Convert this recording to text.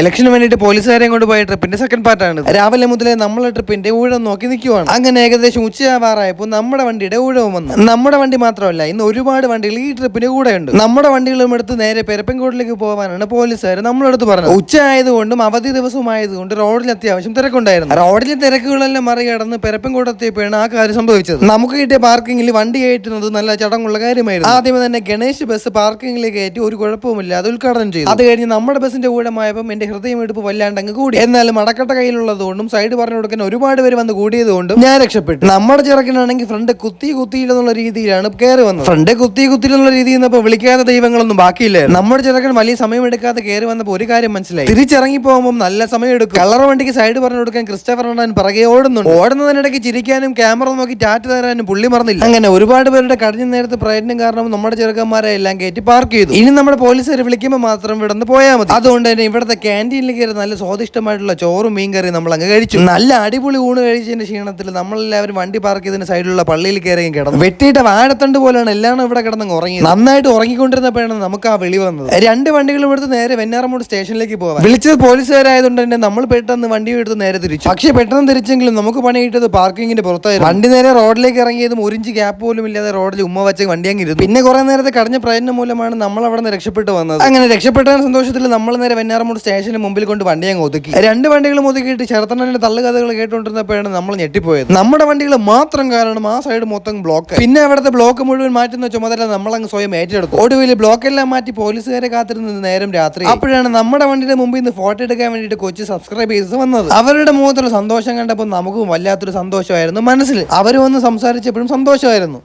ഇലക്ഷന് വേണ്ടിയിട്ട് പോലീസുകാരെയും കൊണ്ട് പോയ ട്രിപ്പിന്റെ സെക്കൻഡ് പാർട്ടാണ് രാവിലെ മുതലേ നമ്മളെ ട്രിപ്പിന്റെ ഊഴം നോക്കി നിൽക്കുവാണ് അങ്ങനെ ഏകദേശം ഉച്ചയാവാറായപ്പോൾ നമ്മുടെ വണ്ടിയുടെ ഊഴവും വന്നു. നമ്മുടെ വണ്ടി മാത്രമല്ല ഇന്ന് ഒരുപാട് വണ്ടികൾ ഈ ട്രിപ്പിന് കൂടെ ഉണ്ട് നമ്മുടെ വണ്ടികളും എടുത്ത് നേരെ പെരപ്പൻകോട്ടിലേക്ക് പോകാനാണ് പോലീസുകാർ നമ്മളെടുത്ത് പറഞ്ഞത്. ഉച്ച ആയതുകൊണ്ടും അവധി ദിവസവും ആയതുകൊണ്ട് റോഡിൽ അത്യാവശ്യം തിരക്കുണ്ടായിരുന്നു. റോഡിലെ തിരക്കുകളെല്ലാം മറികടന്ന് പെരപ്പൻകോട്ട് എത്തിയപ്പോഴാണ് ആ കാര്യം സംഭവിച്ചത്. നമുക്ക് കിട്ടിയ പാർക്കിങ്ങിൽ വണ്ടി കയറ്റുന്നത് നല്ല ചടങ്ങുള്ള കാര്യമായിരുന്നു. ആദ്യമേ തന്നെ ഗണേശ് ബസ് പാർക്കിങ്ങിലേക്ക് കയറ്റി ഒരു കുഴപ്പവുമില്ല അത് ഉദ്ഘാടനം ചെയ്തു. അത് കഴിഞ്ഞ് നമ്മുടെ ബസിന്റെ ഊഴമായപ്പോൾ എന്റെ ഹൃദയം എടുപ്പ് വല്ലാണ്ട് അങ്ങ് കൂടി. എന്നാലും അടക്കട്ട കയ്യിലുള്ളതുകൊണ്ടും സൈഡ് പറഞ്ഞു കൊടുക്കാൻ ഒരുപാട് പേര് വന്ന് കൂടിയതുകൊണ്ടും ഞാൻ രക്ഷപ്പെട്ടു. നമ്മുടെ ചെറുക്കനാണെങ്കിൽ ഫ്രണ്ട് കുത്തി കുത്തിയില്ലെന്നുള്ള രീതിയിലാണ് കയറി വന്നത്. ഫ്രണ്ട് കുത്തി കുത്തിയില്ലെന്നുള്ള രീതിയിൽ നിന്നപ്പോ വിളിക്കാത്ത ദൈവങ്ങളൊന്നും ബാക്കിയില്ല? നമ്മുടെ ചെറുക്കൻ വലിയ സമയം എടുക്കാതെ കയറി വന്നപ്പോൾ ഒരു കാര്യം മനസ്സിലായി. തിരിച്ചിറങ്ങി പോകുമ്പോൾ നല്ല സമയം എടുക്കും. കളർ വണ്ടിക്ക് സൈഡ് പറഞ്ഞു കൊടുക്കാൻ ക്രിസ്റ്റഫർ റണ്ണൻ പിറകെ ഓടുന്നുണ്ട്. ഓടുന്നതിനിടയ്ക്ക് ചിരിക്കാനും ക്യാമറ നോക്കി ചാറ്റ് തരാനും പുള്ളി മറന്നില്ല. അങ്ങനെ ഒരുപാട് പേരുടെ കഴിഞ്ഞ നേരത്തെ പ്രയത്നം കാരണം നമ്മുടെ ചെറുക്കന്മാരെ എല്ലാം കയറ്റി പാർക്ക് ചെയ്തു. ഇനി നമ്മുടെ പോലീസുകാർ വിളിക്കുമ്പോൾ മാത്രം ഇവിടെ നിന്ന് പോയാൽ മതി. അതുകൊണ്ട് തന്നെ ഇവിടുത്തെ ക്യാന്റീനിൽ കയറി നല്ല സ്വാദിഷ്ടമായിട്ടുള്ള ചോറും മീൻ കറിയും നമ്മൾ അങ്ങ് കഴിച്ചു. നല്ല അടിപൊളി ഊണ് കഴിച്ചതിന്റെ ക്ഷീണത്തിൽ നമ്മളെല്ലാവരും വണ്ടി പാർക്ക് ചെയ്തതിന് സൈഡിലുള്ള പള്ളിയിൽ കയറിയും കിടന്നു. വെട്ടിയിട്ട വാഴത്തണ്ട് പോലെയാണ് എല്ലാം ഇവിടെ കിടന്ന് ഉറങ്ങി നന്നായിട്ട് ഉറങ്ങിക്കൊണ്ടിരുന്നപ്പോഴാണ് നമുക്ക് ആ വിളി വന്നത്. രണ്ട് വണ്ടികളും എടുത്ത് നേരെ വെഞ്ഞാറമൂട് സ്റ്റേഷനിലേക്ക് പോകാം വിളിച്ചത് പോലീസുകാരായതുകൊണ്ട് തന്നെ നമ്മൾ പെട്ടെന്ന് വണ്ടി എടുത്ത് നേരെ തിരിച്ചു. പക്ഷേ പെട്ടെന്ന് തിരിച്ചെങ്കിലും നമുക്ക് പണി കിട്ടിയത് പാർക്കിങ്ങിന്റെ പുറത്തായിരുന്നു. വണ്ടി നേരെ റോഡിലേക്ക് ഇറങ്ങിയതും ഒരിഞ്ച് ഗ്യാപ്പ് പോലും ഇല്ലാതെ റോഡിൽ ഉമ്മ വെച്ച് വണ്ടി അങ്ങ് ഇരുന്നു. പിന്നെ കുറെ നേരത്തെ കടഞ്ഞ പ്രയത്നം മൂലമാണ് നമ്മൾ അവിടെ നിന്ന് രക്ഷപ്പെട്ടു വന്നത്. അങ്ങനെ രക്ഷപ്പെട്ട സന്തോഷത്തിൽ നമ്മൾ നേരെ വെഞ്ഞാറമൂട് സ്റ്റേഷന് മുമ്പിൽ കൊണ്ട് വണ്ടി അങ്ങ് ഒതുക്കി. രണ്ട് വണ്ടികളും ഒതുക്കിയിട്ട് ചെറുത്തണ്ണന്റെ തള്ളുകഥകൾ കേട്ടുകൊണ്ടിരുന്നപ്പോഴാണ് നമ്മൾ ഞെട്ടിപ്പോയത്. നമ്മുടെ വണ്ടികൾ മാത്രം കാരണം ആ സൈഡ് മൊത്തം ബ്ലോക്ക് പിന്നെ അവിടുത്തെ ബ്ലോക്ക് മുഴുവൻ മാറ്റുന്ന ചുമതല നമ്മൾ അങ്ങ് സ്വയം ഏറ്റെടുത്തു ഒടുവിൽ ബ്ലോക്ക് എല്ലാം മാറ്റി പോലീസുകാരെ കാത്തിരുന്നത് നേരം രാത്രി. അപ്പോഴാണ് നമ്മുടെ വണ്ടിയുടെ മുമ്പിൽ നിന്ന് ഫോട്ടോ എടുക്കാൻ വേണ്ടിയിട്ട് കൊച്ചു സബ്സ്ക്രൈബേഴ്സ് വന്നത്. അവരുടെ മുഖത്തുള്ള സന്തോഷം കണ്ടപ്പോൾ നമുക്കും വല്ലാത്തൊരു സന്തോഷമായിരുന്നു മനസ്സിൽ. അവർ വന്ന് സംസാരിച്ചപ്പോഴും സന്തോഷമായിരുന്നു.